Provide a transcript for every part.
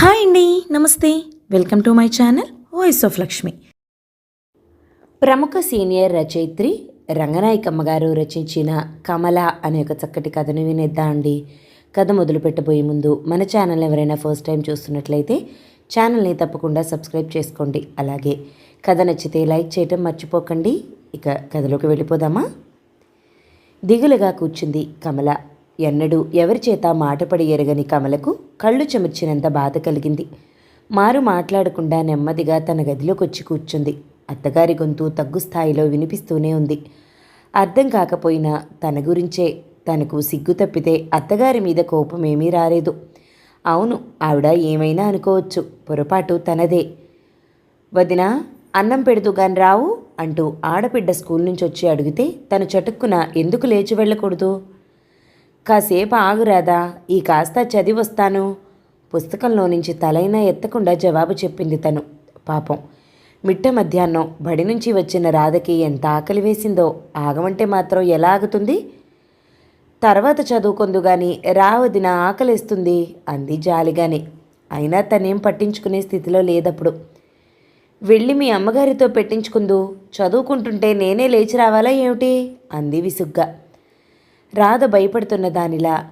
Hi అండి నమస్తే. Welcome to my channel voice of Lakshmi. ప్రముఖ సీనియర్ రచయిత్రి రంగనాయకమ్మ గారు రచించిన కమల అనే ఒక చక్కటి కథను వినేద్దా అండి? కథ మొదలు పెట్టబోయే ముందు మన ఛానల్ ఎవరైనా ఫస్ట్ టైం చూస్తున్నట్లయితే ఛానల్ని తప్పకుండా సబ్స్క్రైబ్ చేసుకోండి. అలాగే కథ నచ్చితే లైక్ చేయటం మర్చిపోకండి. ఇక కథలోకి వెళ్ళిపోదామా? దిగులుగా కూర్చుంది కమల. ఎన్నడూ ఎవరి చేత మాటపడి ఎరగని కమలకు కళ్ళు చెమర్చినంత బాధ కలిగింది. మారు మాట్లాడకుండా నెమ్మదిగా తన గదిలోకి వచ్చి కూర్చుంది. అత్తగారి గొంతు తగ్గు స్థాయిలో వినిపిస్తూనే ఉంది. అర్థం కాకపోయినా తన గురించే తనకు సిగ్గు తప్పితే అత్తగారి మీద కోపమేమీ రాలేదు. అవును ఆవిడ ఏమైనా అనుకోవచ్చు పొరపాటు తనదే. వదినా అన్నం పెడుతూ గాని రావు అంటూ ఆడబిడ్డ స్కూల్ నుంచి వచ్చి అడిగితే తను చటుక్కున ఎందుకు లేచి వెళ్ళకూడదు? కాసేపు ఆగురాదా ఈ కాస్త చదివొస్తాను పుస్తకంలో నుంచి తలైనా ఎత్తకుండా జవాబు చెప్పింది తను. పాపం. మిట్ట మధ్యాహ్నం బడి నుంచి వచ్చిన రాధకి ఎంత ఆకలి వేసిందో ఆగమంటే మాత్రం ఎలా ఆగుతుంది? తర్వాత చదువుకుందు గాని రావదిన ఆకలిస్తుంది అంది జాలిగానే. అయినా తనేం పట్టించుకునే స్థితిలో లేదప్పుడు. వెళ్ళి మీ అమ్మగారితో పెట్టించుకుందు చదువుకుంటుంటే నేనే లేచి రావాలా ఏమిటి? అంది విసుగ్గా. రాధ భయపడుతున్న దానిలా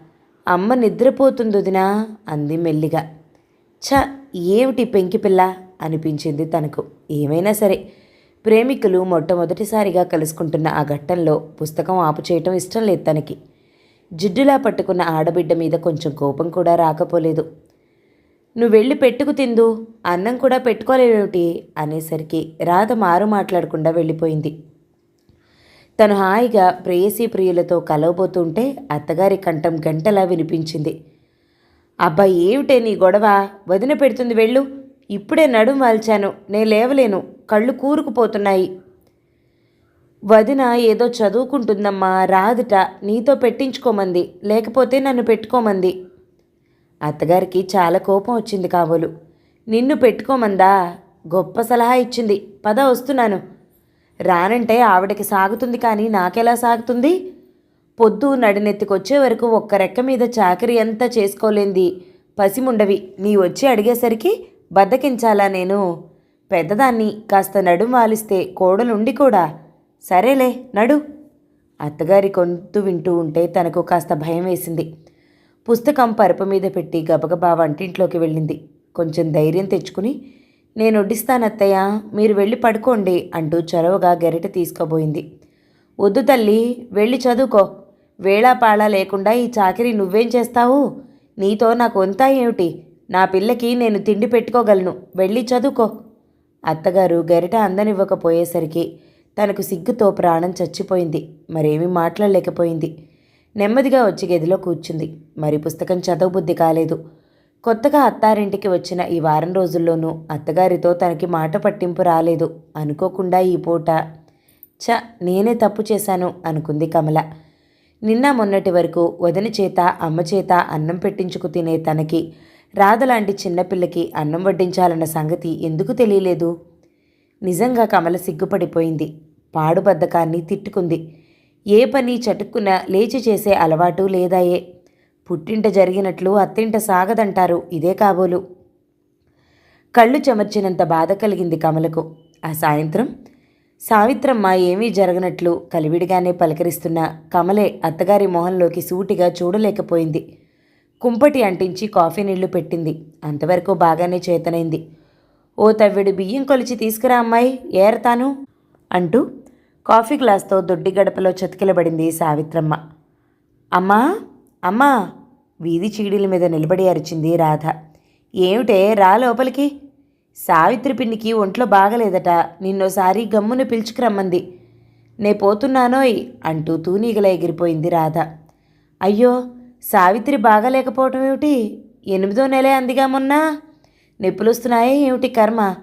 అమ్మ నిద్రపోతుందొదినా అంది మెల్లిగా. ఛ ఏమిటి పెంకి పిల్ల? అనిపించింది తనకు. ఏమైనా సరే. ప్రేమికులు మొట్టమొదటిసారిగా కలుసుకుంటున్న ఆ ఘట్టంలో పుస్తకం ఆపు చేయటం ఇష్టం లేదు తనకి. జిడ్డులా పట్టుకున్న ఆడబిడ్డ మీద కొంచెం కోపం కూడా రాకపోలేదు. నువ్వు వెళ్ళి పెట్టుకు తిందు అన్నం కూడా పెట్టుకోలేవేమిటి? అనేసరికి రాధ మారు మాట్లాడకుండా వెళ్ళిపోయింది. తను హాయిగా ప్రేయసీ ప్రియులతో కలవబోతుంటే అత్తగారి కంఠం గంటలా వినిపించింది. అబ్బా ఏమిటే నీ గొడవ? వదిన పెడుతుంది వెళ్ళు. ఇప్పుడే నడుం వాల్చాను. నే లేవలేను. కళ్ళు కూరుకుపోతున్నాయి. వదిన ఏదో చదువుకుంటుందమ్మా. రాదుట. నీతో పెట్టించుకోమంది. లేకపోతే నన్ను పెట్టుకోమంది. అత్తగారికి చాలా కోపం వచ్చింది కాబోలు నిన్ను పెట్టుకోమందా? గొప్ప సలహా ఇచ్చింది. పద వస్తున్నాను. రానంటే ఆవిడకి సాగుతుంది కానీ నాకెలా సాగుతుంది? పొద్దు నడినెత్తికొచ్చే వరకు ఒక్క రెక్క మీద చాకరీ అంతా చేసుకోలేంది. పసిముండవి. నీ వచ్చి అడిగేసరికి బద్దకించాలా నేను? పెద్దదాన్ని కాస్త నడుం వాలిస్తే కోడలుండి కూడా. సరేలే నడు. అత్తగారి కొంతు వింటూ ఉంటే తనకు కాస్త భయం వేసింది. పుస్తకం పరుపు మీద పెట్టి గబగబా వంటింట్లోకి వెళ్ళింది. కొంచెం ధైర్యం తెచ్చుకుని నేను వడ్డిస్తానత్తయ్య మీరు వెళ్ళి పడుకోండి అంటూ చొరవగా గెరిట తీసుకోబోయింది వద్దు తల్లి వెళ్ళి చదువుకో. వేళాపాళా లేకుండా ఈ చాకరీ నువ్వేం చేస్తావు? నీతో నాకు వంతా ఏమిటి? నా పిల్లకి నేను తిండి పెట్టుకోగలను. వెళ్ళి చదువుకో. అత్తగారు గరిట అందనివ్వకపోయేసరికి తనకు సిగ్గుతో ప్రాణం చచ్చిపోయింది. మరేమీ మాట్లాడలేకపోయింది. నెమ్మదిగా వచ్చి గదిలో కూర్చుంది. మరి పుస్తకం చదవబుద్ధి కాలేదు. కొత్తగా అత్తారింటికి వచ్చిన ఈ వారం రోజుల్లోనూ అత్తగారితో తనకి మాట పట్టింపు రాలేదు. అనుకోకుండా ఈ పూట చ నేనే తప్పు చేశాను అనుకుంది కమల. నిన్న మొన్నటి వరకు వదిన చేత అమ్మ చేత అన్నం పెట్టించుకు తినే తనకి రాధలాంటి చిన్నపిల్లకి అన్నం వడ్డించాలన్న సంగతి ఎందుకు తెలియలేదు? నిజంగా కమల సిగ్గుపడిపోయింది. పాడుబద్ధకాన్ని తిట్టుకుంది. ఏ పని చటుక్కున లేచి చేసే అలవాటు లేదాయే. పుట్టింట జరిగినట్లు అత్తింట సాగదంటారు ఇదే కాబోలు. కళ్ళు చెమర్చినంత బాధ కలిగింది కమలకు. ఆ సాయంత్రం సావిత్రమ్మ ఏమీ జరగనట్లు కలివిడిగానే పలకరిస్తున్న కమలే అత్తగారి మొహంలోకి సూటిగా చూడలేకపోయింది. కుంపటి అంటించి కాఫీ నీళ్ళు పెట్టింది. అంతవరకు బాగానే చేతనైంది. ఓ తవ్విడు బియ్యం కొలిచి తీసుకురా అమ్మాయి ఏరతాను? అంటూ కాఫీ గ్లాస్తో దొడ్డి గడపలో చతికిలబడింది సావిత్రమ్మ. అమ్మా అమ్మా! వీధి చీడీల మీద నిలబడి అరిచింది రాధ. ఏమిటే రా లోపలికి? సావిత్రి పిన్నికి ఒంట్లో బాగలేదట. నిన్నోసారి గమ్మున పిలుచుకురమ్మంది నే పోతున్నానోయ్ అంటూ తూనీగల ఎగిరిపోయింది రాధ. అయ్యో సావిత్రి బాగలేకపోవటం ఏమిటి? ఎనిమిదో నెలే అందిగా మొన్న? నొప్పులొస్తున్నాయే ఏమిటి కర్మ?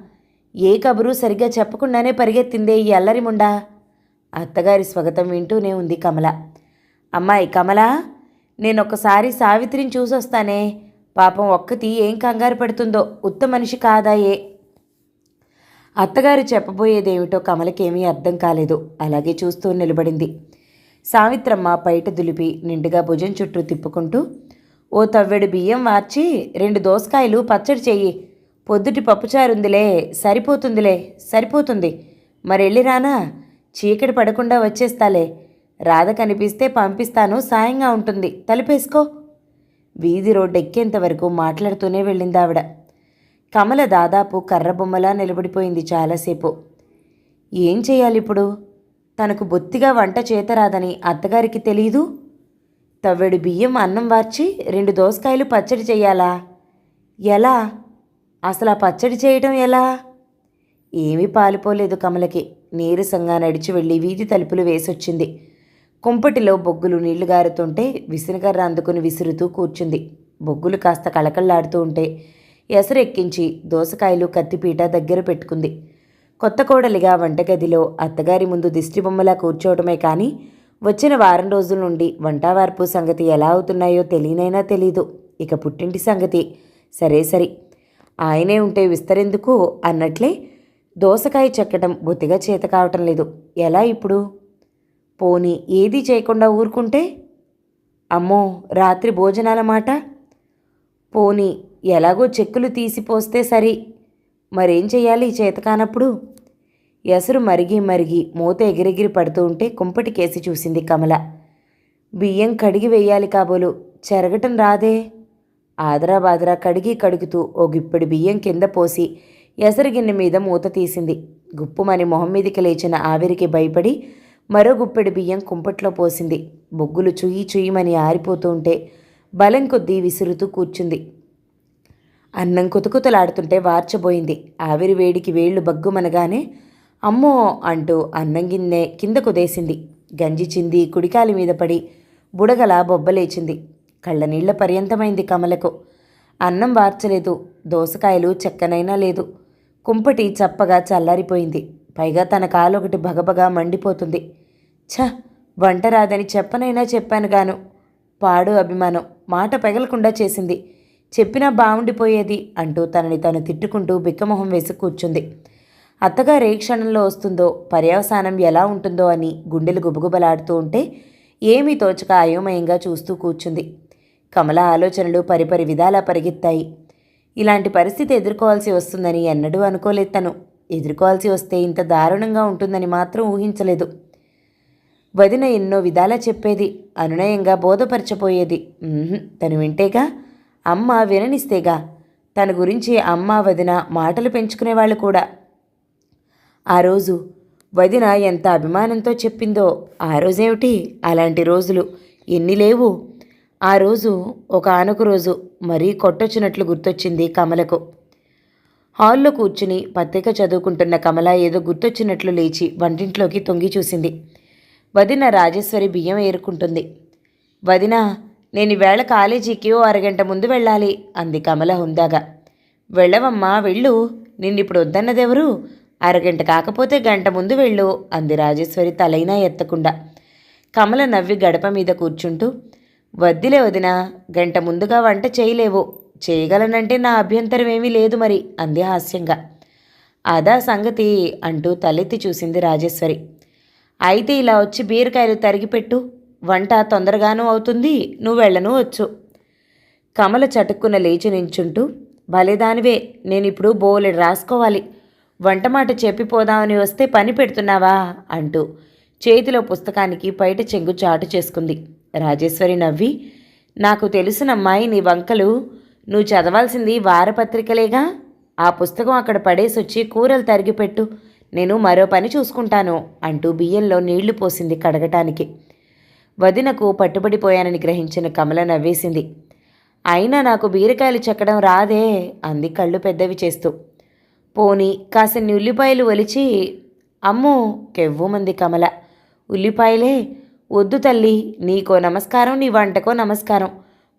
ఏ కబురు సరిగ్గా చెప్పకుండానే పరిగెత్తిందే ఈ అల్లరిముండా అత్తగారి స్వాగతం వింటూనే ఉంది కమల. అమ్మాయి కమలా? నేను ఒకసారి సావిత్రిని చూసొస్తానే. పాపం ఒక్కతి ఏం కంగారు పడుతుందో ఉత్త మనిషి కాదాయే. అత్తగారు చెప్పబోయేదేమిటో కమలకేమీ అర్థం కాలేదు. అలాగే చూస్తూ నిలబడింది. సావిత్రమ్మ బయట దులిపి నిండుగా భుజం చుట్టూ తిప్పుకుంటూ ఓ తవ్వెడు బియ్యం మార్చి రెండు దోసకాయలు పచ్చడి చెయ్యి. పొద్దుటి పప్పుచారుందిలే సరిపోతుందిలే సరిపోతుంది. మరెళ్ళి రానా? చీకటి పడకుండా వచ్చేస్తాలే. రాధ కనిపిస్తే పంపిస్తాను సాయంగా ఉంటుంది. తలుపేసుకో. వీధి రోడ్డు ఎక్కేంతవరకు మాట్లాడుతూనే వెళ్ళింది ఆవిడ కమల దాదాపు కర్రబొమ్మలా నిలబడిపోయింది చాలాసేపు. ఏం చేయాలి ఇప్పుడు తనకు బొత్తిగా వంట చేతరాదని అత్తగారికి తెలీదు? తవ్వెడు బియ్యం అన్నం వార్చి రెండు దోసకాయలు పచ్చడి చేయాలా? ఎలా? అసలు ఆ పచ్చడి చేయటం ఎలా? ఏమీ పాలిపోలేదు కమలకి. నీరసంగా నడిచి వెళ్ళి వీధి తలుపులు వేసొచ్చింది. కుంపటిలో బొగ్గులు నీళ్ళు గారుతుంటే విసునకర్ర అందుకుని విసురుతూ కూర్చుంది. బొగ్గులు కాస్త కళకళలాడుతూ ఉంటే ఎసరెక్కించి దోసకాయలు కత్తిపీట దగ్గర పెట్టుకుంది. కొత్త కోడలిగా వంటగదిలో అత్తగారి ముందు దిష్టిబొమ్మలా కూర్చోవటమే కానీ వచ్చిన వారం రోజుల నుండి వంటవార్పు సంగతి ఎలా అవుతున్నాయో తెలియనైనా తెలీదు. ఇక పుట్టింటి సంగతి సరే సరి. ఆయనే ఉంటే విస్తరెందుకు అన్నట్లే దోసకాయ చెక్కడం బొత్తిగా చేత కావటం లేదు. ఎలా ఇప్పుడు? పోని ఏదీ చేయకుండా ఊరుకుంటే? అమ్మో రాత్రి భోజనాల మాట? పోని ఎలాగో చెక్కులు తీసిపోస్తే సరి. మరేం చెయ్యాలి చేతకానప్పుడు ఎసరు మరిగి మరిగి మూత ఎగిరెగిరి పడుతూ ఉంటే కుంపటి కేసి చూసింది కమల. బియ్యం కడిగి వేయాలి కాబోలు చెరగటం రాదే. ఆదరా బాదరా కడిగి కడుగుతూ ఓ గిప్పడి బియ్యం కింద పోసి ఎసరు గిన్నె మీద మూత తీసింది. గుప్పుమని మొహం మీదికి లేచిన ఆవిరికి భయపడి మరో గుప్పెడు బియ్యం కుంపట్లో పోసింది. బొగ్గులు చుయ్యి చుయ్యమని ఆరిపోతూ ఉంటే బలం కొద్దీ విసురుతూ కూర్చుంది. అన్నం కుతుకుతలాడుతుంటే వార్చబోయింది. ఆవిరి వేడికి వేళ్ళు బగ్గుమనగానే అమ్మో అంటూ అన్నం గిన్నె కింద కుదేసింది. గంజి చింది కుడికాలి మీద పడి బుడగల బొబ్బలేచింది. కళ్ళ నీళ్ళ పర్యంతమైంది కమలకు. అన్నం వార్చలేదు. దోసకాయలు చెక్కనైనా లేదు. కుంపటి చప్పగా చల్లారిపోయింది. పైగా తన కాలొకటి భగభగా మండిపోతుంది. ఛ! వంట రాదని చెప్పనైనా చెప్పాను గాను. పాడు అభిమానం. మాట పెగలకుండా చేసింది. చెప్పినా బాగుండిపోయేది అంటూ తనని తను తిట్టుకుంటూ బిక్కమొహం వేసి కూర్చుంది. అత్తగారు ఏ క్షణంలో వస్తుందో పర్యవసానం ఎలా ఉంటుందో అని గుండెలు గుబగుబలాడుతూ ఉంటే ఏమీ తోచక అయోమయంగా చూస్తూ కూర్చుంది. కమల ఆలోచనలు పరిపరి విధాలా పరిగెత్తాయి. ఇలాంటి పరిస్థితి ఎదుర్కోవాల్సి వస్తుందని ఎన్నడూ అనుకోలేదు తను. ఎదుర్కోవాల్సి వస్తే ఇంత దారుణంగా ఉంటుందని మాత్రం ఊహించలేదు. వదిన ఎన్నో విధాలా చెప్పేది అనునయంగా బోధపరచపోయేది తను వింటేగా అమ్మ విననిస్తేగా తన గురించి అమ్మ వదిన మాటలు పెంచుకునేవాళ్ళు కూడా. ఆ రోజు వదిన ఎంత అభిమానంతో చెప్పిందో ఆ రోజేమిటి? అలాంటి రోజులు ఎన్ని లేవు. ఆ రోజు ఒక ఆనకు రోజు మరీ కొట్టొచ్చినట్లు గుర్తొచ్చింది కమలకు. హాల్లో కూర్చుని పత్రిక చదువుకుంటున్న కమల ఏదో గుర్తొచ్చినట్లు లేచి వంటింట్లోకి తొంగి చూసింది. వదిన రాజేశ్వరి బియ్యం ఏరుకుంటుంది. వదిన నేను ఈవేళ కాలేజీకి ఓ అరగంట ముందు వెళ్ళాలి అంది కమల హుందాగా. వెళ్ళవమ్మా వెళ్ళు. నిన్నిప్పుడు వద్దన్నదెవరు? అరగంట కాకపోతే గంట ముందు వెళ్ళు అంది రాజేశ్వరి తలైనా ఎత్తకుండా. కమల నవ్వి గడప మీద కూర్చుంటూ వద్దిలే వదినా గంట ముందుగా వంట చేయలేవు. చేయగలనంటే నా అభ్యంతరం ఏమీ లేదు మరి అంది హాస్యంగా. అదా సంగతి అంటూ తలెత్తి చూసింది రాజేశ్వరి. అయితే ఇలా వచ్చి బీరకాయలు తరిగిపెట్టు వంట తొందరగానూ అవుతుంది నువ్వు వెళ్ళను వచ్చు. కమల చటుక్కున లేచి నించుంటూ భలేదానివే నేనిప్పుడు బోలెడు రాసుకోవాలి. వంట మాట చెప్పిపోదామని వస్తే పని పెడుతున్నావా? అంటూ చేతిలో పుస్తకానికి బయట చెంగు చాటు చేసుకుంది. రాజేశ్వరి నవ్వి నాకు తెలుసునమ్మాయి నీ వంకలు నువ్వు చదవాల్సింది వారపత్రికలేగా ఆ పుస్తకం అక్కడ పడేసొచ్చి కూరలు తరిగిపెట్టు నేను మరో పని చూసుకుంటాను అంటూ బియ్యంలో నీళ్ళు పోసింది కడగటానికి. వదినకు పట్టుబడిపోయానని గ్రహించిన కమల నవ్వేసింది. అయినా నాకు బీరకాయలు చెక్కడం రాదే అంది కళ్ళు పెద్దవి చేస్తూ. పోని కాసిన్ని ఉల్లిపాయలు ఒలిచి అమ్మో కెవ్వుమంది కమల. ఉల్లిపాయలే వద్దు తల్లి నీకో నమస్కారం నీ వంటకో నమస్కారం.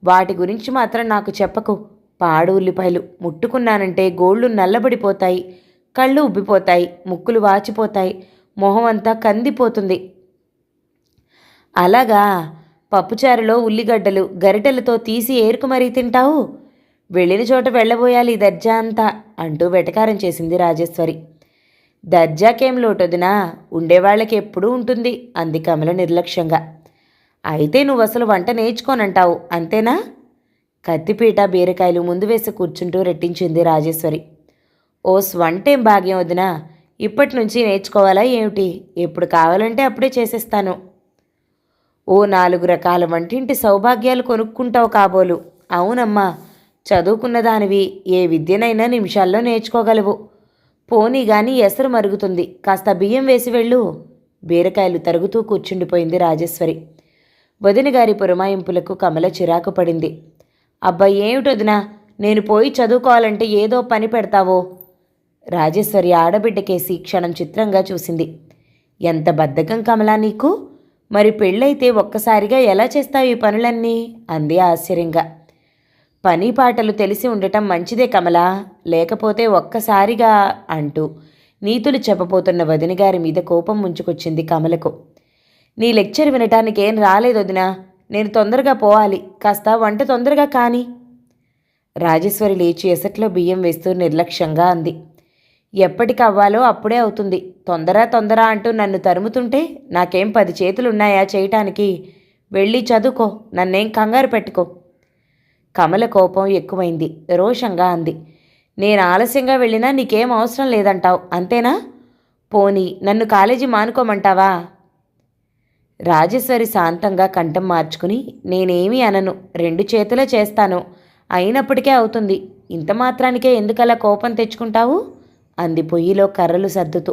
వాటి గురించి మాత్రం నాకు చెప్పకు. పాడు ఉల్లిపాయలు ముట్టుకున్నానంటే గోళ్ళు నల్లబడిపోతాయి కళ్ళు ఉబ్బిపోతాయి ముక్కులు వాచిపోతాయి మొహం అంతా కందిపోతుంది. అలాగా పప్పుచారులో ఉల్లిగడ్డలు గరిటెలతో తీసి ఏరుకు మరీ తింటావు? వెళ్ళిన చోట వెళ్ళబోయాలి ఈ దర్జా అంతా అంటూ వెటకారం చేసింది రాజేశ్వరి. దర్జాకేం లోటొదినా ఉండేవాళ్ళకి ఎప్పుడూ ఉంటుంది అంది కమల నిర్లక్ష్యంగా. అయితే నువ్వు అసలు వంట నేర్చుకోనంటావు అంతేనా? కత్తిపీట బీరకాయలు ముందు వేసి కూర్చుంటూ రెట్టించింది రాజేశ్వరి. ఓ స్వంటేం భాగ్యం వదినా? ఇప్పటి నుంచి నేర్చుకోవాలా ఏమిటి? ఎప్పుడు కావాలంటే అప్పుడే చేసేస్తాను. ఓ నాలుగు రకాల వంటింటి సౌభాగ్యాలు కొనుక్కుంటావు కాబోలు. అవునమ్మా చదువుకున్న దానివి ఏ విద్యనైనా నిమిషాల్లో నేర్చుకోగలవు. పోనీ గాని ఎసరు మరుగుతుంది. కాస్త బియ్యం వేసి వెళ్ళు. బీరకాయలు తరుగుతూ కూర్చుండిపోయింది రాజేశ్వరి. వదిన గారి పురమాయింపులకు కమల చిరాకు పడింది. అబ్బాయి ఏమిటొదినా నేను పోయి చదువుకోవాలంటే ఏదో పని పెడతావో? రాజేశ్వరి ఆడబిడ్డకేసి క్షణం చిత్రంగా చూసింది. ఎంత బద్ధకం కమలా నీకు? మరి పెళ్ళైతే ఒక్కసారిగా ఎలా చేస్తావు ఈ పనులన్నీ? అంది ఆశ్చర్యంగా. పని పాటలు తెలిసి ఉండటం మంచిదే కమలా. లేకపోతే ఒక్కసారిగా అంటూ నీతులు చెప్పబోతున్న వదినగారి మీద కోపం ముంచుకొచ్చింది కమలకు. నీ లెక్చర్ వినటానికి ఏం రాలేదు వదినా. నేను తొందరగా పోవాలి. కాస్త వంట తొందరగా కాని. రాజేశ్వరి లేచి ఎసట్లో బియ్యం వేస్తూ నిర్లక్ష్యంగా అంది. ఎప్పటికి అవ్వాలో అప్పుడే అవుతుంది. తొందర తొందర అంటూ నన్ను తరుముతుంటే నాకేం పది చేతులున్నాయా చేయటానికి? వెళ్ళి చదువుకో. నన్నేం కంగారు పెట్టుకో. కమల కోపం ఎక్కువైంది. రోషంగా అంది. నేను ఆలస్యంగా వెళ్ళినా నీకేం అవసరం లేదంటావు. అంతేనా? పోనీ. నన్ను కాలేజీ మానుకోమంటావా? రాజేశ్వరి శాంతంగా కంఠం మార్చుకుని నేనేమీ అనను రెండు చేతులే చేస్తాను. అయినప్పటికే అవుతుంది. ఇంత మాత్రానికే ఎందుకలా కోపం తెచ్చుకుంటావు? అంది పొయ్యిలో కర్రలు సర్దుతూ.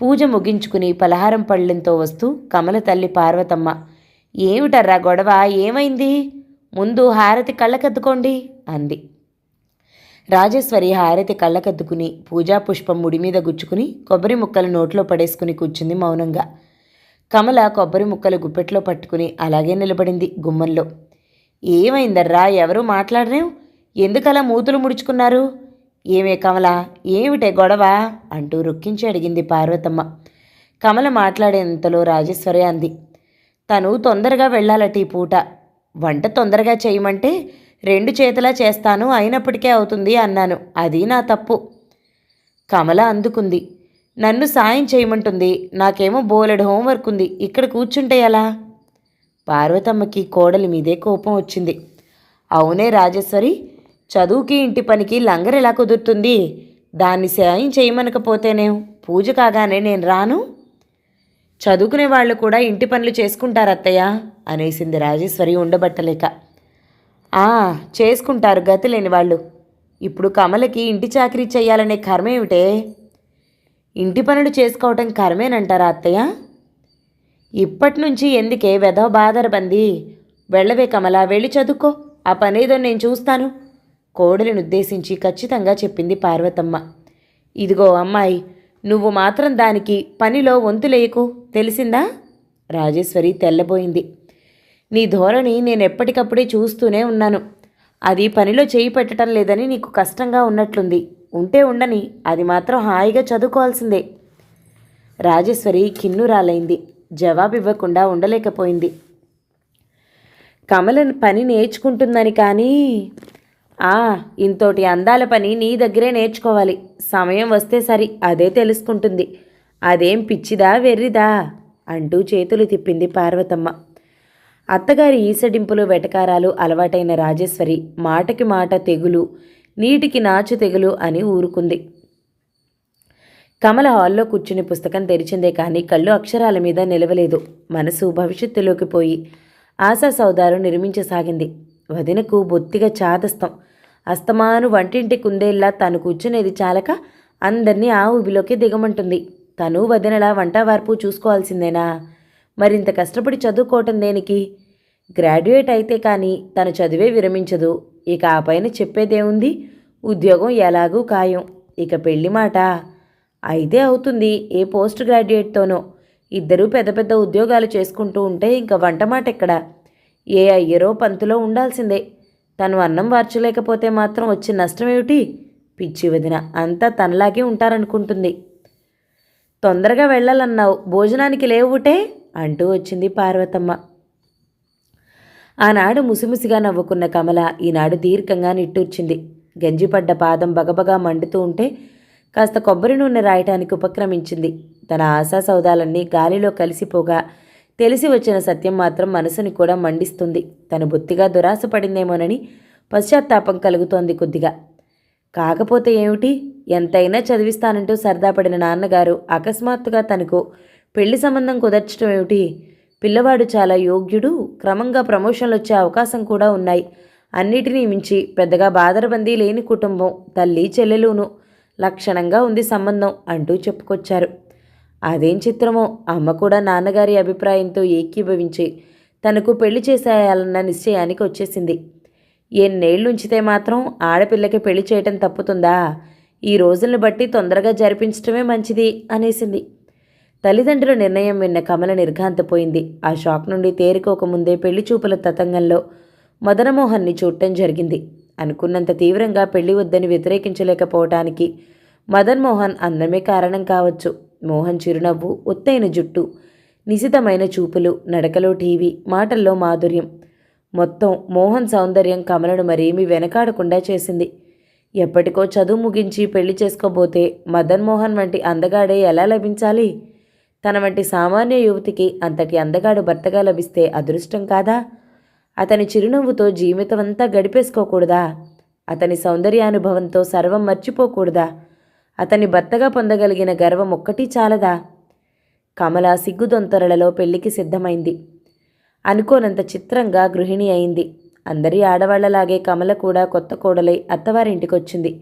పూజ ముగించుకుని పలహారం పళ్ళెంతో వస్తూ కమల తల్లి పార్వతమ్మ ఏమిటర్రా గొడవ? ఏమైంది? ముందు హారతి కళ్ళకద్దుకోండి అంది. రాజేశ్వరి హారతి కళ్ళకద్దుకుని పూజా పుష్పం ముడి మీద గుచ్చుకుని కొబ్బరి ముక్కలు నోట్లో పడేసుకుని కూర్చుంది మౌనంగా. కమల కొబ్బరి ముక్కలు గుప్పెట్లో పట్టుకుని అలాగే నిలబడింది గుమ్మంలో. ఏమైందర్రా? ఎవరు మాట్లాడరేం? ఎందుకలా మూతులు ముడుచుకున్నారు? ఏమే కమల? ఏమిటే గొడవ? అంటూ రొక్కించి అడిగింది పార్వతమ్మ. కమల మాట్లాడేంతలో రాజేశ్వరి అంది. తను తొందరగా వెళ్ళాలట ఈ పూట. వంట తొందరగా చేయమంటే రెండు చేతులా చేస్తాను అయినప్పటికే అవుతుంది అన్నాను. అది నా తప్పు. కమల అందుకుంది. నన్ను సాయం చేయమంటుంది. నాకేమో బోలెడు హోంవర్క్ ఉంది. ఇక్కడ కూర్చుంటే ఎలా? పార్వతమ్మకి కోడలి మీదే కోపం వచ్చింది. అవునే రాజేశ్వరి చదువుకి ఇంటి పనికి లంగర్ ఎలా కుదురుతుంది? దాన్ని సాయం చేయమనకపోతేనే పూజ కాగానే నేను రాను? చదువుకునే వాళ్ళు కూడా ఇంటి పనులు చేసుకుంటారు అత్తయ్య అనేసింది రాజేశ్వరి ఉండబట్టలేక. ఆ చేసుకుంటారు గతి లేని వాళ్ళు. ఇప్పుడు కమలకి ఇంటి చాకరీ చెయ్యాలనే కర్మేమిటే ఇంటి పనులు చేసుకోవటం కరమేనంటారా అత్తయ్య? ఇప్పటి నుంచి ఎందుకే వెధవ బాధరబంది? వెళ్ళవే కమల వెళ్ళి చదువుకో. ఆ పనేదో నేను చూస్తాను. కోడలిని ఉద్దేశించి ఖచ్చితంగా చెప్పింది పార్వతమ్మ. ఇదిగో అమ్మాయి నువ్వు మాత్రం దానికి పనిలో వంతులేయకు తెలిసిందా? రాజేశ్వరి తెల్లబోయింది. నీ ధోరణి నేను ఎప్పటికప్పుడే చూస్తూనే ఉన్నాను. అది పనిలో చేయి పెట్టడం లేదని నీకు కష్టంగా ఉన్నట్లుంది. ఉంటే ఉండని అది మాత్రం హాయిగా చదువుకోవాల్సిందే. రాజేశ్వరి కిన్నురాలైంది. జవాబివ్వకుండా ఉండలేకపోయింది. కమల పని నేర్చుకుంటుందని కానీ ఆ ఇంతోటి అందాల పని నీ దగ్గరే నేర్చుకోవాలి. సమయం వస్తే సరి అదే తెలుసుకుంటుంది. అదేం పిచ్చిదా వెర్రిదా? అంటూ చేతులు తిప్పింది పార్వతమ్మ. అత్తగారి ఈసడింపులు వెటకారాలు అలవాటైన రాజేశ్వరి మాటకి మాట తెగులు నీటికి నాచు తెగులు అని ఊరుకుంది. కమల హాల్లో కూర్చుని పుస్తకం తెరిచిందే కానీ కళ్ళు అక్షరాల మీద నిలవలేదు. మనసు భవిష్యత్తులోకి పోయి ఆశా సౌదారు నిర్మించసాగింది. వదినకు బొత్తిగా చాదస్తం. అస్తమాను వంటింటి కుందేల్లా తను కూర్చునేది చాలక అందరినీ ఆ ఊబిలోకి దిగమంటుంది. తను వదినలా వంట వార్పు చూసుకోవాల్సిందేనా? మరింత కష్టపడి చదువుకోవటం దేనికి? గ్రాడ్యుయేట్ అయితే కానీ తను చదివే విరమించదు. ఇక ఆ పైన చెప్పేదేముంది? ఉద్యోగం ఎలాగూ ఖాయం. ఇక పెళ్ళి మాట. అయితే అవుతుంది. ఏ పోస్ట్ గ్రాడ్యుయేట్తోనో. ఇద్దరూ పెద్ద పెద్ద ఉద్యోగాలు చేసుకుంటూ ఉంటే ఇంకా వంట మాట ఎక్కడ ఏ అయ్యరో పంతులో ఉండాల్సిందే. తను అన్నం వార్చలేకపోతే మాత్రం వచ్చే నష్టం ఏమిటి పిచ్చి వదిన. అంతా తనలాగే ఉంటారనుకుంటుంది. తొందరగా వెళ్ళాలన్నావు. భోజనానికి లేవుటే అంటూ వచ్చింది పార్వతమ్మ. ఆనాడు ముసిముసిగా నవ్వుకున్న కమల ఈనాడు దీర్ఘంగా నిట్టూర్చింది. గంజిపడ్డ పాదం బగబగా మండుతూ ఉంటే కాస్త కొబ్బరి నూనె రాయటానికి ఉపక్రమించింది. తన ఆశా సౌదాలన్నీ గాలిలో కలిసిపోగా తెలిసి వచ్చిన సత్యం మాత్రం మనసుని కూడా మండిస్తుంది. తను బొత్తిగా దురాశ పడిందేమోనని పశ్చాత్తాపం కలుగుతోంది కొద్దిగా. కాకపోతే ఏమిటి? ఎంతైనా చదివిస్తానంటూ సరదాపడిన నాన్నగారు అకస్మాత్తుగా తనకు పెళ్ళి సంబంధం కుదర్చడం ఏమిటి? పిల్లవాడు చాలా యోగ్యుడు క్రమంగా ప్రమోషన్లు వచ్చే అవకాశం కూడా ఉన్నాయి. అన్నిటినీ మించి పెద్దగా బాదరబందీ లేని కుటుంబం తల్లి చెల్లెలును లక్షణంగా ఉంది సంబంధం అంటూ చెప్పుకొచ్చారు. అదేం చిత్రమో? అమ్మ కూడా నాన్నగారి అభిప్రాయంతో ఏకీభవించి తనకు పెళ్ళి చేసేయాలన్న నిశ్చయానికి వచ్చేసింది. ఎన్నేళ్ళు ఉంచితే మాత్రం ఆడపిల్లకి పెళ్ళి చేయటం తప్పుతుందా? ఈ రోజుల్ని బట్టి తొందరగా జరిపించటమే మంచిది అనేసింది. తల్లిదండ్రుల నిర్ణయం విన్న కమల నిర్ఘాంతపోయింది. ఆ షాక్ నుండి తేరుకోకముందే పెళ్ళి చూపుల తతంగంలో మదనమోహన్ని చూడటం జరిగింది. అనుకున్నంత తీవ్రంగా పెళ్ళి వద్దని వ్యతిరేకించలేకపోవటానికి మదన్ మోహన్ అందమే కారణం కావచ్చు. మోహన్ చిరునవ్వు ఒత్తైన జుట్టు నిశితమైన చూపులు నడకలో టీవీ మాటల్లో మాధుర్యం. మొత్తం మోహన్ సౌందర్యం కమలను మరేమీ వెనకాడకుండా చేసింది. ఎప్పటికో చదువు ముగించి పెళ్ళి చేసుకోబోతే మదన్ మోహన్ వంటి అందగాడే ఎలా లభించాలి? తన వంటి సామాన్య యువతికి అంతటి అందగాడు భర్తగా లభిస్తే అదృష్టం కాదా? అతని చిరునవ్వుతో జీవితమంతా గడిపేసుకోకూడదా? అతని సౌందర్యానుభవంతో సర్వం మర్చిపోకూడదా? అతని భర్తగా పొందగలిగిన గర్వం ఒక్కటి చాలదా? కమల సిగ్గుదొంతరలలో పెళ్ళికి సిద్ధమైంది. అనుకోనంత చిత్రంగా గృహిణి అయింది. అందరి ఆడవాళ్ళలాగే కమల కూడా కొత్త కోడలై అత్తవారింటికొచ్చింది.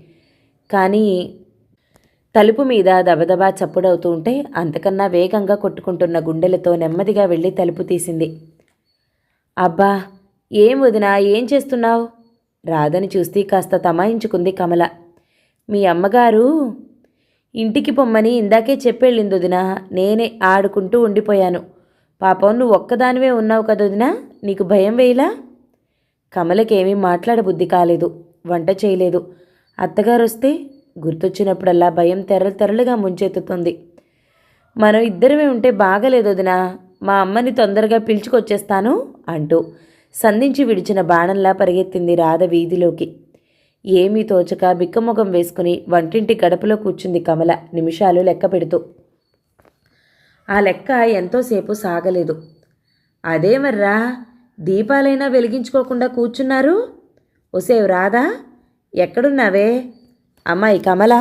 కానీ తలుపు మీద దబదబా చప్పుడవుతూ ఉంటే అంతకన్నా వేగంగా కొట్టుకుంటున్న గుండెలతో నెమ్మదిగా వెళ్ళి తలుపు తీసింది. అబ్బా ఏం వదినా ఏం చేస్తున్నావు? రాదని చూస్తే కాస్త తమాయించుకుంది కమల. మీ అమ్మగారు? ఇంటికి పొమ్మని ఇందాకే చెప్పెళ్ళింది వదినా. నేనే ఆడుకుంటూ ఉండిపోయాను. పాపం నువ్వు ఒక్కదానివే ఉన్నావు కదా వదినా. నీకు భయం వేయలా? కమలకేమీ మాట్లాడబుద్ధి కాలేదు. వంట చేయలేదు. అత్తగారు వస్తే గుర్తొచ్చినప్పుడల్లా భయం తెరలు తెరలుగా ముంచెత్తుతుంది. మనం ఇద్దరమే ఉంటే బాగలేదు వదినా. మా అమ్మని తొందరగా పిలుచుకొచ్చేస్తాను అంటూ సంధించి విడిచిన బాణంలా పరిగెత్తింది రాధ వీధిలోకి. ఏమీ తోచక బిక్కముఖం వేసుకుని వంటింటి గడపలో కూర్చుంది కమల నిమిషాలు లెక్క పెడుతూ. ఆ లెక్క ఎంతోసేపు సాగలేదు. అదేమర్రా దీపాలైనా వెలిగించుకోకుండా కూర్చున్నారు? ఒసేవ్ రాధా ఎక్కడున్నావే? అమ్మాయి కమల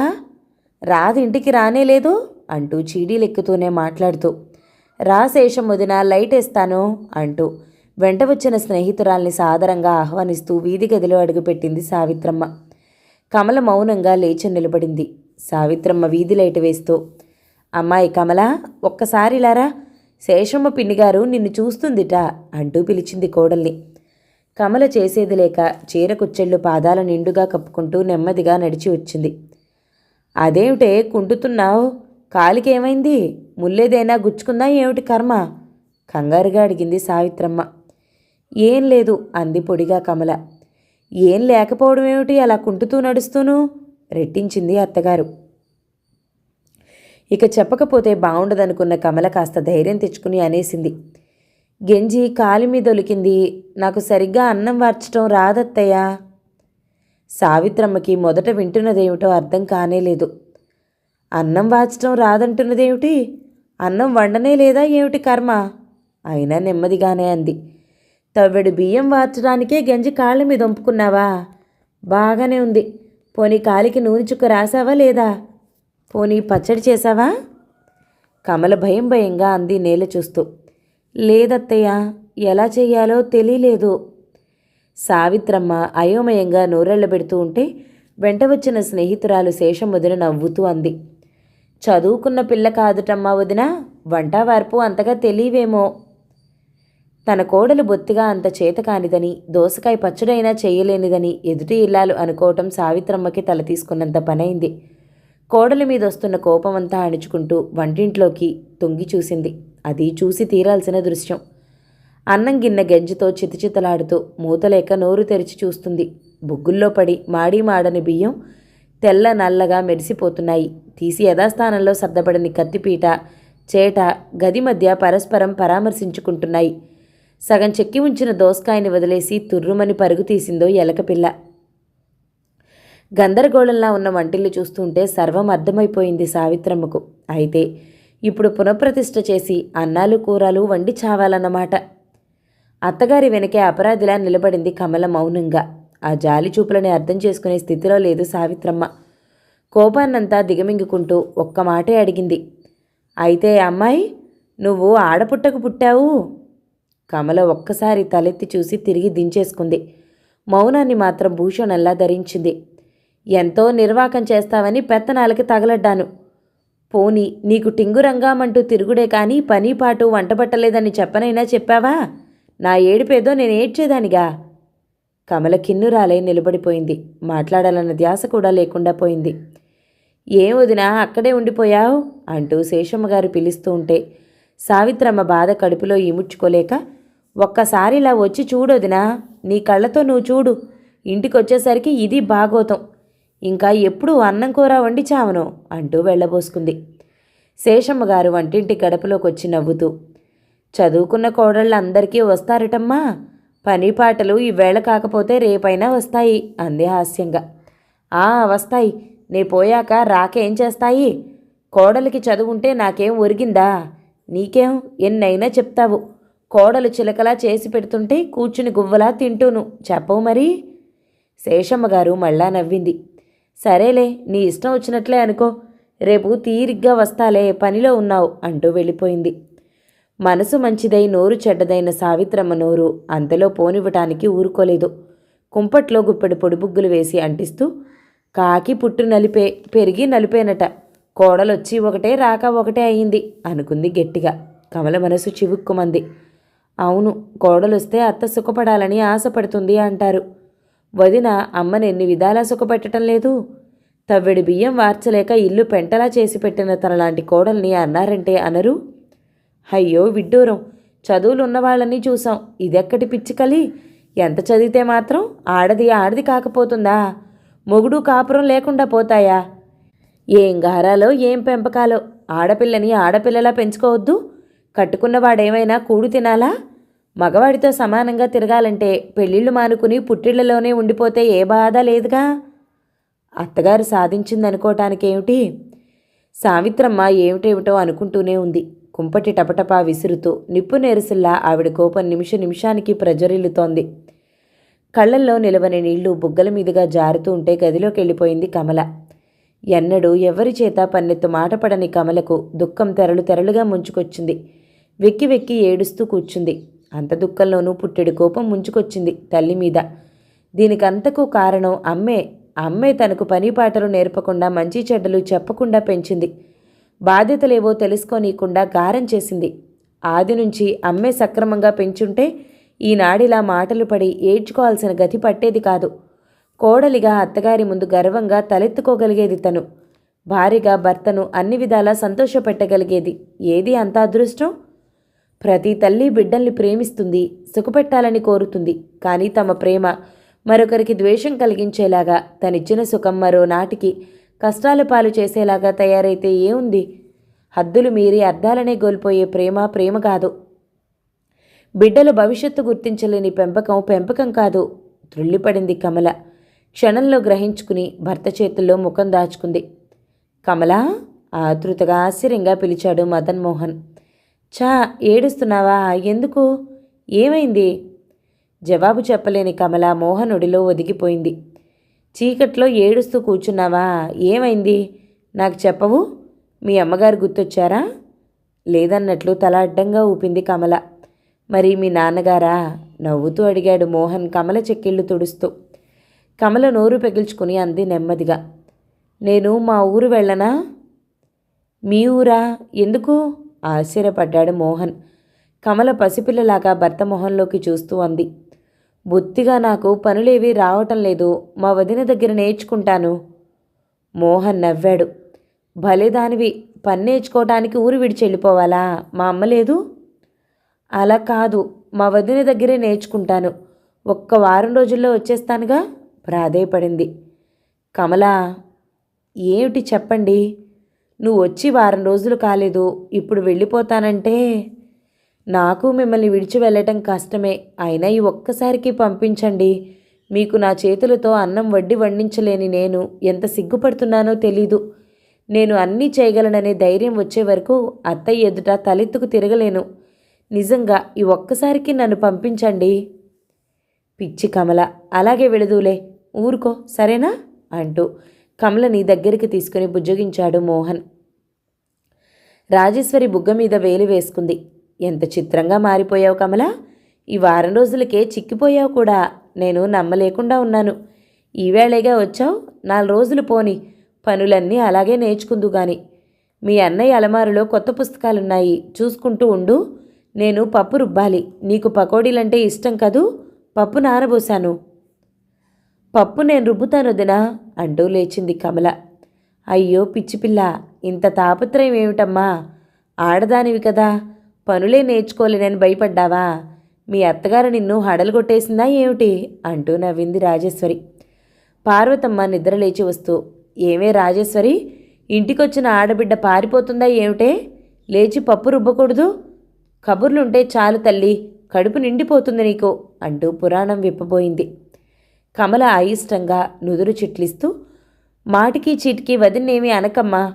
రాధ ఇంటికి రానేలేదు అంటూ చీడీలెక్కుతూనే మాట్లాడుతూ. రాశేషం వదిన లైట్ వేస్తాను అంటూ వెంట వచ్చిన స్నేహితురాల్ని సాదరంగా ఆహ్వానిస్తూ వీధి గదిలో అడుగుపెట్టింది సావిత్రమ్మ. కమల మౌనంగా లేచి నిలబడింది. సావిత్రమ్మ వీధి లైట్ వేస్తూ అమ్మాయి కమల ఒక్కసారి లారా శేషమ్మ పిన్నిగారు నిన్ను చూస్తుందిట అంటూ పిలిచింది కోడల్ని. కమల చేసేది లేక చీర కుచ్చెళ్ళు పాదాల నిండుగా కప్పుకుంటూ నెమ్మదిగా నడిచి వచ్చింది. అదేమిటే కుంటుతున్నావు? కాలికేమైంది? ముల్లేదైనా గుచ్చుకుందా ఏమిటి కర్మ? కంగారుగా అడిగింది సావిత్రమ్మ. ఏం లేదు అంది పొడిగా కమల. ఏం లేకపోవడం ఏమిటి? అలా కుంటుతూ నడుస్తూను? రెట్టించింది అత్తగారు. ఇక చెప్పకపోతే బాగుండదనుకున్న కమల కాస్త ధైర్యం తెచ్చుకుని అనేసింది. గెంజి కాలి మీద ఒలికింది. నాకు సరిగ్గా అన్నం వార్చటం రాదత్తయ్య. సావిత్రమ్మకి మొదట వింటున్నదేమిటో అర్థం కానేలేదు. అన్నం వాచటం రాదంటున్నదేమిటి? అన్నం వండనే లేదా ఏమిటి కర్మ? అయినా నెమ్మదిగానే అంది. తవ్వెడు బియ్యం వార్చడానికే గంజి కాళ్ళ మీద ఒంపుకున్నావా? బాగానే ఉంది. పోనీ కాలికి నూనె చుక్క రాసావా లేదా? పోనీ పచ్చడి చేసావా? కమల భయం భయంగా అంది నేల చూస్తూ. లేదత్తయ్య ఎలా చెయ్యాలో తెలియలేదు. సావిత్రమ్మ అయోమయంగా నోరెళ్ళబెడుతూ ఉంటే వెంట వచ్చిన స్నేహితురాలు శేషం వదిన నవ్వుతూ అంది. చదువుకున్న పిల్ల కాదుటమ్మా వదిన వంట వార్పు అంతగా తెలియవేమో. తన కోడలు బొత్తిగా అంత చేత కానిదని దోసకాయ పచ్చడైనా చేయలేనిదని ఎదుటి ఇల్లాలు అనుకోవటం సావిత్రమ్మకి తల తీసుకున్నంత పనైంది. కోడలి మీద వస్తున్న కోపమంతా అణుచుకుంటూ వంటింట్లోకి తొంగి చూసింది. అది చూసి తీరాల్సిన దృశ్యం. అన్నం గిన్నె గెజ్జతో చితచితలాడుతూ మూతలేక నోరు తెరిచి చూస్తుంది. బుగ్గుల్లో పడి మాడి మాడని బియ్యం తెల్ల నల్లగా మెరిసిపోతున్నాయి. తీసి యథాస్థానంలో సర్దబడని కత్తిపీట చేట గది మధ్య పరస్పరం పరామర్శించుకుంటున్నాయి. సగం చెక్కి ఉంచిన దోసకాయని వదిలేసి తుర్రుమని పరుగు తీసిందో ఎలకపిల్ల గందరగోళంలా ఉన్న వంటిల్లు చూస్తుంటే సర్వం అర్థమైపోయింది సావిత్రమ్మకు. అయితే ఇప్పుడు పునఃప్రతిష్ఠ చేసి అన్నాలు కూరలు వండి చావాలన్నమాట. అత్తగారి వెనకే అపరాధిలా నిలబడింది కమల మౌనంగా. ఆ జాలి చూపులని అర్థం చేసుకునే స్థితిలో లేదు సావిత్రమ్మ. కోపాన్నంతా దిగమింగుకుంటూ ఒక్క మాటే అడిగింది. అయితే అమ్మాయి నువ్వు ఆడపుట్టకు పుట్టావు? కమల ఒక్కసారి తలెత్తి చూసి తిరిగి దించేసుకుంది. మౌనాన్ని మాత్రం భూషణంలా ధరించింది. ఎంతో నిర్వాకం చేస్తావని పెత్తనాలకి తగలడ్డాను. పోని నీకు టింగురంగామంటూ తిరుగుడే కానీ పని పాటు వంటబట్టలేదని చెప్పనైనా చెప్పావా? నా ఏడిపేదో నేను ఏడ్చేదానిగా? కమల కిన్నురాలై నిలబడిపోయింది. మాట్లాడాలన్న ధ్యాస కూడా లేకుండా పోయింది. ఏం వదినా అక్కడే ఉండిపోయావు? అంటూ శేషమ్మగారు పిలుస్తూ ఉంటే సావిత్రమ్మ బాధ కడుపులో ఇముడ్చుకోలేక ఒక్కసారి ఇలా వచ్చి చూడొదినా నీ కళ్ళతో నువ్వు చూడు. ఇంటికొచ్చేసరికి ఇది బాగోతం. ఇంకా ఎప్పుడు అన్నం కూర వండి చావను అంటూ వెళ్ళబోసుకుంది. శేషమ్మగారు వంటింటి గడపలోకి వచ్చి నవ్వుతూ చదువుకున్న కోడళ్ళందరికీ వస్తారటమ్మా. పని పాటలు ఈవేళ కాకపోతే రేపైనా వస్తాయి అంది హాస్యంగా. ఆ వస్తాయి. నే పోయాక రాకేం చేస్తాయి? కోడలికి చదువుంటే నాకేం ఒరిగిందా? నీకేం? ఎన్నైనా చెప్తావు. కోడలు చిలకలా చేసి పెడుతుంటే కూర్చుని గువ్వలా తింటూను. చెప్పవు మరి? శేషమ్మగారు మళ్ళా నవ్వింది. సరేలే నీ ఇష్టం వచ్చినట్లే అనుకో. రేపు తీరిగ్గా వస్తాలే పనిలో ఉన్నావు అంటూ వెళ్ళిపోయింది. మనసు మంచిదై నోరు చెడ్డదైన సావిత్రమ్మ నోరు అంతలో పోనివ్వటానికి ఊరుకోలేదు. కుంపట్లో గుప్పెడు పొడిబుగ్గులు వేసి అంటిస్తూ కాకి పుట్టు నలిపే పెరిగి నలిపేనట. కోడలొచ్చి ఒకటే రాక ఒకటే అయింది అనుకుంది గట్టిగా. కమల మనసు చివుక్కుమంది. అవును కోడలొస్తే అత్త సుఖపడాలని ఆశపడుతుంది అంటారు. వదిన అమ్మని ఎన్ని విధాలా సుఖపెట్టడం లేదు. తవ్వెడి బియ్యం వార్చలేక ఇల్లు పెంటలా చేసి పెట్టిన తనలాంటి కోడల్ని అన్నారంటే అనరు. అయ్యో విడ్డూరం చదువులు ఉన్నవాళ్ళని చూసాం ఇదెక్కటి పిచ్చికలి? ఎంత చదివితే మాత్రం ఆడది ఆడది కాకపోతుందా? మొగుడు కాపురం లేకుండా పోతాయా? ఏం గారాలో ఏం పెంపకాలో? ఆడపిల్లని ఆడపిల్లలా పెంచుకోవద్దు. కట్టుకున్నవాడేమైనా కూడు తినాలా? మగవాడితో సమానంగా తిరగాలంటే పెళ్ళిళ్ళు మానుకుని పుట్టిళ్ళలోనే ఉండిపోతే ఏ బాధ లేదుగా? అత్తగారు సాధించిందనుకోవటానికేమిటి సావిత్రమ్మ ఏమిటేమిటో అనుకుంటూనే ఉంది. కుంపటి టపటపా విసురుతూ నిప్పు నేరుసుల్లా ఆవిడ కోపం నిమిష నిమిషానికి ప్రజ్వరిల్లుతోంది. కళ్ళల్లో నిలవని నీళ్ళు బుగ్గల మీదుగా జారుతూ ఉంటే గదిలోకి వెళ్ళిపోయింది కమల. ఎన్నడూ ఎవరి చేత పన్నెత్తు మాటపడని కమలకు దుఃఖం తెరలు తెరలుగా ముంచుకొచ్చింది. వెక్కి వెక్కి ఏడుస్తూ కూర్చుంది. అంత దుఃఖంలోనూ పుట్టెడు కోపం ముంచుకొచ్చింది తల్లి మీద. దీనికంతకు కారణం అమ్మే. అమ్మే తనకు పని పాటలు నేర్పకుండా మంచి చెడ్డలు చెప్పకుండా పెంచింది. బాధ్యతలేవో తెలుసుకోనీయకుండా గారం చేసింది. ఆది నుంచి అమ్మే సక్రమంగా పెంచుంటే ఈనాడిలా మాటలు పడి ఏడ్చుకోవాల్సిన గతి పట్టేది కాదు. కోడలిగా అత్తగారి ముందు గర్వంగా తలెత్తుకోగలిగేది తను. భారీగా భర్తను అన్ని విధాలా సంతోషపెట్టగలిగేది. ఏది అంత అదృష్టం? ప్రతి తల్లి బిడ్డల్ని ప్రేమిస్తుంది సుఖపెట్టాలని కోరుతుంది. కానీ తమ ప్రేమ మరొకరికి ద్వేషం కలిగించేలాగా తనిచ్చిన సుఖం మరో నాటికి కష్టాల పాలు చేసేలాగా తయారైతే ఏముంది? హద్దులు మీరి అర్థాలనే కోల్పోయే ప్రేమ ప్రేమ కాదు. బిడ్డల భవిష్యత్తు గుర్తించలేని పెంపకం పెంపకం కాదు. త్రుళ్ళిపడింది కమల. క్షణంలో గ్రహించుకుని భర్త చేతుల్లో ముఖం దాచుకుంది. కమల ఆతృతగా ఆశ్చర్యంగా పిలిచాడు మదన్ మోహన్. చా ఏడుస్తున్నావా? ఎందుకు? ఏమైంది? జవాబు చెప్పలేని కమల మోహనుడిలో ఒదిగిపోయింది. చీకట్లో ఏడుస్తూ కూర్చున్నావా? ఏమైంది? నాకు చెప్పవు? మీ అమ్మగారు గుర్తొచ్చారా? లేదన్నట్లు తల అడ్డంగా ఊపింది కమల. మరి మీ నాన్నగారా? నవ్వుతూ అడిగాడు మోహన్ కమల చెక్కిళ్ళు తుడుస్తూ. కమల నోరు పెగిల్చుకుని అంది నెమ్మదిగా. నేను మా ఊరు వెళ్ళనా? మీ ఊరా? ఎందుకు? ఆశ్చర్యపడ్డాడు మోహన్. కమల పసిపిల్లలాగా భర్త మొహంలోకి చూస్తూ అంది. బొత్తిగా నాకు పనులేవి రావటం లేదు. మా వదిన దగ్గర నేర్చుకుంటాను. మోహన్ నవ్వాడు. భలేదానివి పని నేర్చుకోవటానికి ఊరు విడిచి వెళ్ళిపోవాలా? మా అమ్మ లేదు? అలా కాదు. మా వదిన దగ్గరే నేర్చుకుంటాను. ఒక్క వారం రోజుల్లో వచ్చేస్తానుగా? ప్రాధేయపడింది. కమల ఏమిటి చెప్పండి? నువ్వు వచ్చి వారం రోజులు కాలేదు ఇప్పుడు వెళ్ళిపోతానంటే? నాకు మిమ్మల్ని విడిచి వెళ్ళటం కష్టమే అయినా ఈ ఒక్కసారికి పంపించండి. మీకు నా చేతులతో అన్నం వడ్డీ వండించలేని నేను ఎంత సిగ్గుపడుతున్నానో తెలీదు. నేను అన్నీ చేయగలననే ధైర్యం వచ్చే వరకు అత్తయ్య ఎదుట తలెత్తుకు తిరగలేను. నిజంగా ఈ ఒక్కసారికి నన్ను పంపించండి. పిచ్చి కమల అలాగే వెళుదులే ఊరుకో సరేనా? అంటూ కమలని దగ్గరికి తీసుకుని బుజ్జగించాడు మోహన్. రాజేశ్వరి బుగ్గ మీద వేలు వేసుకుంది. ఎంత చిత్రంగా మారిపోయావు కమల? ఈ వారం రోజులకే చిక్కిపోయావు కూడా. నేను నమ్మలేకుండా ఉన్నాను. ఈవేళగా వచ్చావు? నాలుగు రోజులు పోని. పనులన్నీ అలాగే నేర్చుకుందు గాని. మీ అన్నయ్య అలమారులో కొత్త పుస్తకాలున్నాయి. చూసుకుంటూ ఉండు. నేను పప్పు రుబ్బాలి. నీకు పకోడీలంటే ఇష్టం కదూ? పప్పు నానబోసాను పప్పు నేను రుబ్బుతాను వదినా అంటూ లేచింది కమల. అయ్యో పిచ్చిపిల్ల ఇంత తాపత్రయం ఏమిటమ్మా? ఆడదానివి కదా. పనులే నేర్చుకోలేనని భయపడ్డావా? మీ అత్తగారు నిన్ను హడలు కొట్టేసిందా ఏమిటి? అంటూ నవ్వింది రాజేశ్వరి. పార్వతమ్మ నిద్రలేచి వస్తూ ఏమే రాజేశ్వరి? ఇంటికొచ్చిన ఆడబిడ్డ పారిపోతుందా ఏమిటే? లేచి పప్పు రుబ్బకూడదు? కబుర్లుంటే చాలు తల్లి కడుపు నిండిపోతుంది నీకు అంటూ పురాణం విప్పబోయింది. కమల అయిష్టంగా నుదురు చిట్లిస్తూ మాటికి చీటికి వదినేమి అనకమ్మా.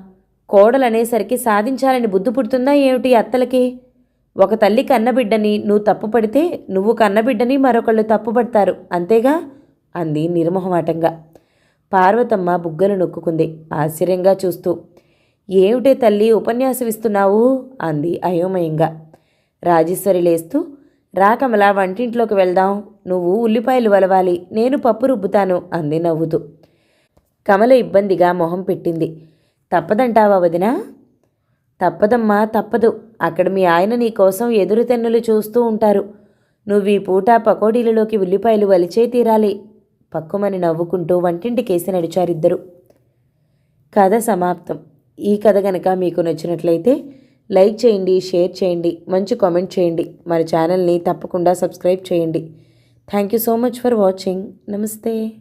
కోడలనేసరికి సాధించాలని బుద్ధి పుడుతుందా ఏమిటి అత్తలకి? ఒక తల్లి కన్నబిడ్డని నువ్వు తప్పుపడితే నువ్వు కన్నబిడ్డని మరొకళ్ళు తప్పుపడతారు. అంతేగా? అంది నిర్మోహమాటంగా. పార్వతమ్మ బుగ్గలు నొక్కుకుంది ఆశ్చర్యంగా చూస్తూ. ఏమిటే తల్లి ఉపన్యాసం ఇస్తున్నావు అంది అయోమయంగా. రాజేశ్వరి లేస్తూ రాకమలా వంటింట్లోకి వెళ్దాం. నువ్వు ఉల్లిపాయలు వలవాలి నేను పప్పు రుబ్బుతాను అంది నవ్వుతూ. కమల ఇబ్బందిగా మొహం పెట్టింది. తప్పదంటావా వదినా? తప్పదమ్మా తప్పదు. అక్కడ మీ ఆయన నీ కోసం చూస్తూ ఉంటారు. నువ్వు ఈ పూట పకోడీలలోకి ఉల్లిపాయలు వలిచే తీరాలి. పక్కుమని నవ్వుకుంటూ వంటింటికేసి నడిచారిద్దరు. కథ సమాప్తం. ఈ కథ గనక మీకు నచ్చినట్లయితే లైక్ చేయండి షేర్ చేయండి మంచి కామెంట్ చేయండి. మన ఛానల్ని తప్పకుండా సబ్స్క్రైబ్ చేయండి. Thank you so much for watching. నమస్తే.